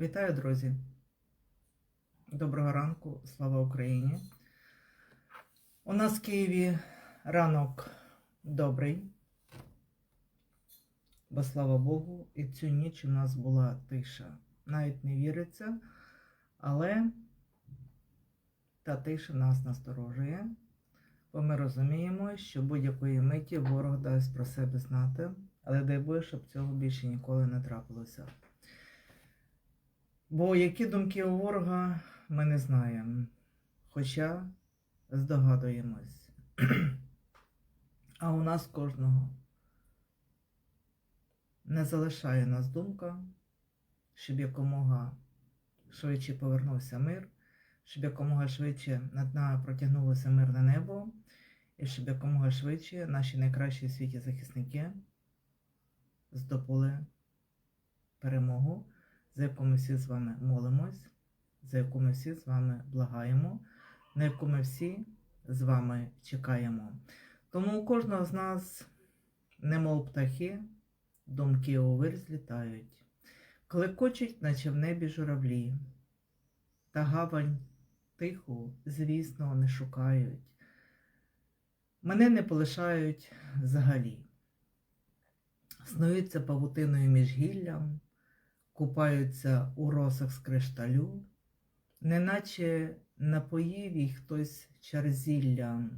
Вітаю, друзі! Доброго ранку, слава Україні! У нас в Києві ранок добрий, бо слава Богу, і цю ніч у нас була тиша. Навіть не віриться, але та тиша нас насторожує, бо ми розуміємо, що будь-якої миті ворог дасть про себе знати, але дай Боже, щоб цього більше ніколи не трапилося. Бо які думки у ворога ми не знаємо, хоча здогадуємось. А у нас кожного не залишає нас думка, щоб якомога швидше повернувся мир, щоб якомога швидше над нами протягнулося мирне небо, і щоб якомога швидше наші найкращі в світі захисники здобули перемогу за яку ми всі з вами молимось, за яку ми всі з вами благаємо, на яку ми всі з вами чекаємо. Тому у кожного з нас, немов птахи, думки у злітають, клекочуть, наче в небі журавлі, та гавань тиху, звісно, не шукають. Мене не полишають взагалі. Снуються павутиною між гіллям, купаються у росах з кришталю, неначе напоїв їх хтось черзіллям,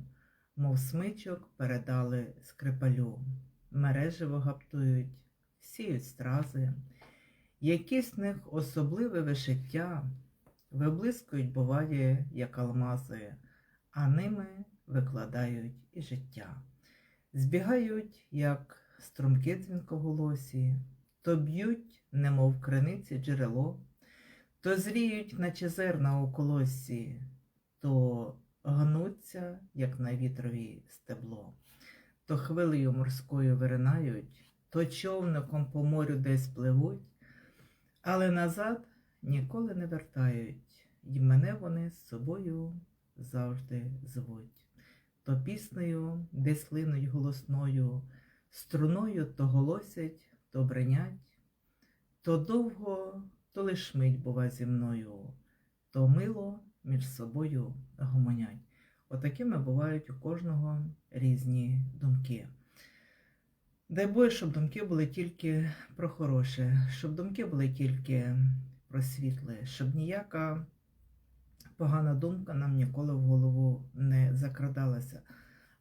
мов смичок передали скрипалю, мережево гаптують, сіють стрази, якісь них особливе вишиття, виблискують, буває, як алмази, а ними викладають і життя. Збігають, як струмки дзвінкоголосі, то б'ють, немов криниці джерело, то зріють, наче зерна у колосі, то гнуться, як на вітрові стебло, то хвилею морською виринають, то човником по морю десь пливуть, але назад ніколи не вертають, і мене вони з собою завжди звуть. То піснею десь линуть голосною, струною то голосять, то бренять, то довго, то лиш мить бува зі мною, то мило між собою гомонять. Отакими бувають у кожного різні думки. Дай Боже, щоб думки були тільки про хороше, щоб думки були тільки про світле, щоб ніяка погана думка нам ніколи в голову не закрадалася.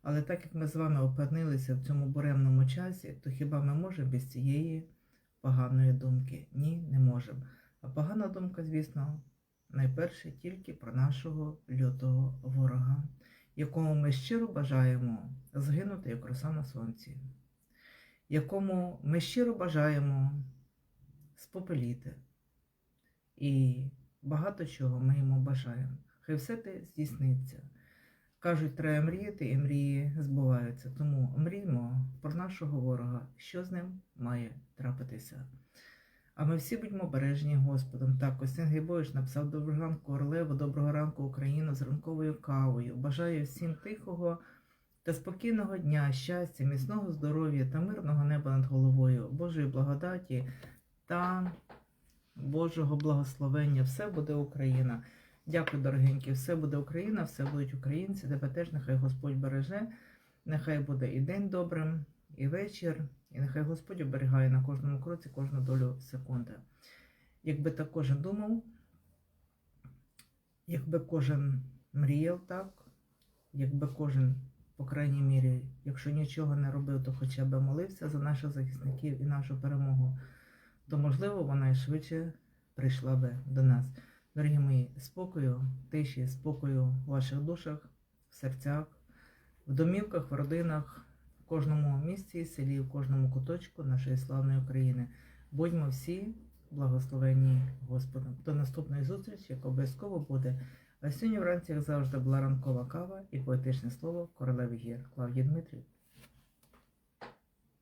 Але так як ми з вами опинилися в цьому буремному часі, то хіба ми можемо без цієї поганої думки? Ні, не можемо. А погана думка, звісно, найперше тільки про нашого лютого ворога, якому ми щиро бажаємо згинути як роса на сонці, якому ми щиро бажаємо спопеліти. І багато чого ми йому бажаємо. Хай все те здійсниться. Кажуть, треба мріяти, і мрії збуваються. Тому мріймо про нашого ворога, що з ним має трапитися. А ми всі будьмо бережні Господом. Так, Костян Гейбович написав Доброго ранку Орлево, доброго ранку Україна з ранковою кавою. Бажаю всім тихого та спокійного дня, щастя, міцного здоров'я та мирного неба над головою, Божої благодаті та Божого благословення. Все буде Україна. Дякую, дорогенькі. Все буде Україна, все будуть українці. Тебе теж нехай Господь береже. Нехай буде і день добрим, і вечір, і нехай Господь оберігає на кожному кроці кожну долю секунди. Якби так кожен думав, якби кожен мріяв так, якби кожен, по крайній мірі, якщо нічого не робив, то хоча б молився за наших захисників і нашу перемогу, то можливо вона і швидше прийшла би до нас. Дорогі мої, спокою, тиші, спокою в ваших душах, в серцях, в домівках, в родинах, в кожному місці селі, в кожному куточку нашої славної України. Будьмо всі благословенні Господом. До наступної зустрічі, яка обов'язково буде. А сьогодні вранці, як завжди, була ранкова кава і поетичне слово королеви гір Клавдії Дмитрів.